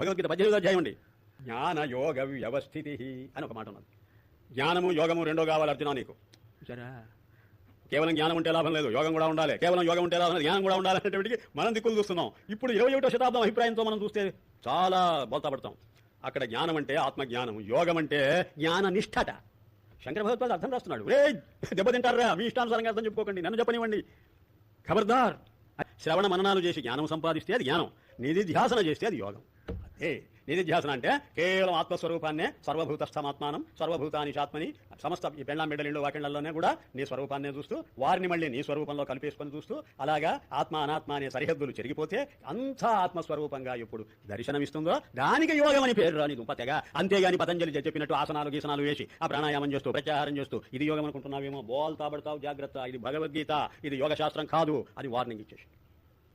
భగవద్గీత పద్దెనిమిది అధ్యాయం అండి జ్ఞాన యోగ వ్యవస్థితి అని ఒక మాట ఉన్నది జ్ఞానము యోగము రెండో కావాలి అర్జున నీకు. సరే కేవలం జ్ఞానం ఉంటే లాభం లేదు యోగం కూడా ఉండాలి. కేవలం యోగం ఉంటే లాభం లేదు జ్ఞానం కూడా ఉండాలి మనం దిక్కులు చూస్తున్నాం. ఇప్పుడు ఇరవై ఒకటో శతాబ్దం అభిప్రాయంతో మనం చూస్తే చాలా బోల్తా పడతాం. అక్కడ జ్ఞానం అంటే ఆత్మజ్ఞానం యోగం అంటే జ్ఞాన నిష్ఠట శంకర భగవత్పాద అర్థం రాస్తున్నాడు. రే దెబ్బతింటారా మీ ఇష్టానుసారంగా అర్థం చెప్పుకోకండి నన్ను చెప్పనివ్వండి. ఖబర్దార్. శ్రవణ మననాలు చేసి జ్ఞానం సంపాదిస్తే అది జ్ఞానం నిధిధ్యాసన చేస్తే అది యోగం. అదే నిధిధ్యాసన అంటే కేవలం ఆత్మస్వరూపాన్నే సర్వభూతస్థమాత్మానం సర్వభూతాని చాత్మని సమస్త ఈ పెళ్ళాం బిడ్డలిండు వాకిళ్ళలోనే కూడా నీ స్వరూపాన్నే చూస్తూ వారిని మళ్ళీ నీ స్వరూపంలో కలిపేసుకొని చూస్తూ అలాగా ఆత్మ అనాత్మ అనే సరిహద్దులు చెరిగిపోతే అంతా ఆత్మస్వరూపంగా ఎప్పుడు దర్శనమిస్తుందో దానికి యోగం అని పేరు రాని దుంపతెగా అంతేగాని పతంజలి చెప్పినట్టు ఆసనాలు గీసనాలు వేసి ఆ ప్రాణాయామం చేస్తూ ప్రత్యాహారం చేస్తూ ఇది యోగం అనుకుంటున్నావేమో బోల్ తాబడతావు జాగ్రత్త ఇది భగవద్గీత ఇది యోగ శాస్త్రం కాదు అని వార్నింగ్ ఇచ్చేసి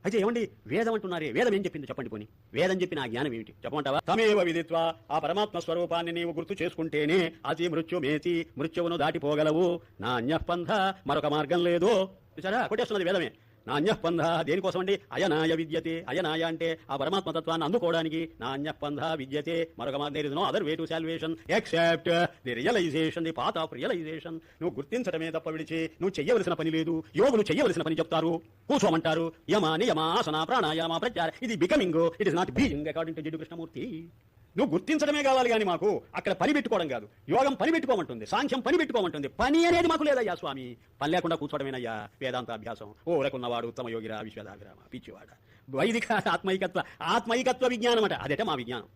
అయితే ఏమండి? వేదం అంటున్నారే. వేదం ఏం చెప్పింది? చెప్పండి పోని. వేదం చెప్పిన ఆ జ్ఞానం ఏమిటి? చెప్పమంటావా? తమేవ విదిత్వ. ఆ పరమాత్మ స్వరూపాన్ని నీవు గుర్తు చేసుకుంటేనే అతి మృత్యుమేతి. మృత్యువును దాటిపోగలవు. నా అన్యపంధ మరొక మార్గం లేదు. చూసారా కొట్టేస్తున్నది వేదమే. నా దేనికోసం అండి అయనాయ విద్యతే. అయనాయ అంటే ఆ పరమాత్మ తత్వాన్ని అందుకోవడానికి నా విద్యతే. మరొక there is no other way to salvation except the realization the path of realization నువ్వు గుర్తించడమే తప్ప విడిచి నువ్వు చెయ్యవలసిన పని లేదు. యోగులు చెయ్యవలసిన పని చెప్తారు. కూర్చోమంటారు. యమ నియమ ఆసన ప్రాణాయామ ప్రత్యార ఇది becoming it is not being according to Jiddu Krishnamurti నువ్వు గుర్తించడమే కావాలి కానీ మాకు అక్కడ పని పెట్టుకోవడం కాదు. యోగం పని పెట్టుకోమంటుంది సాంఖ్యం పని పెట్టుకోమంటుంది. పని అనేది మాకు లేదయ్యా స్వామి. పని లేకుండా కూర్చోవడమేనయ్యా వేదాంత అభ్యాసం. ఓ రకున్నవాడు ఉత్తమ యోగిరా విశ్వదాగిరా పిచ్చివాడ. వైదిక ఆత్మైకత్వ ఆత్మైకత్వ విజ్ఞానం అట అదట మా విజ్ఞానం.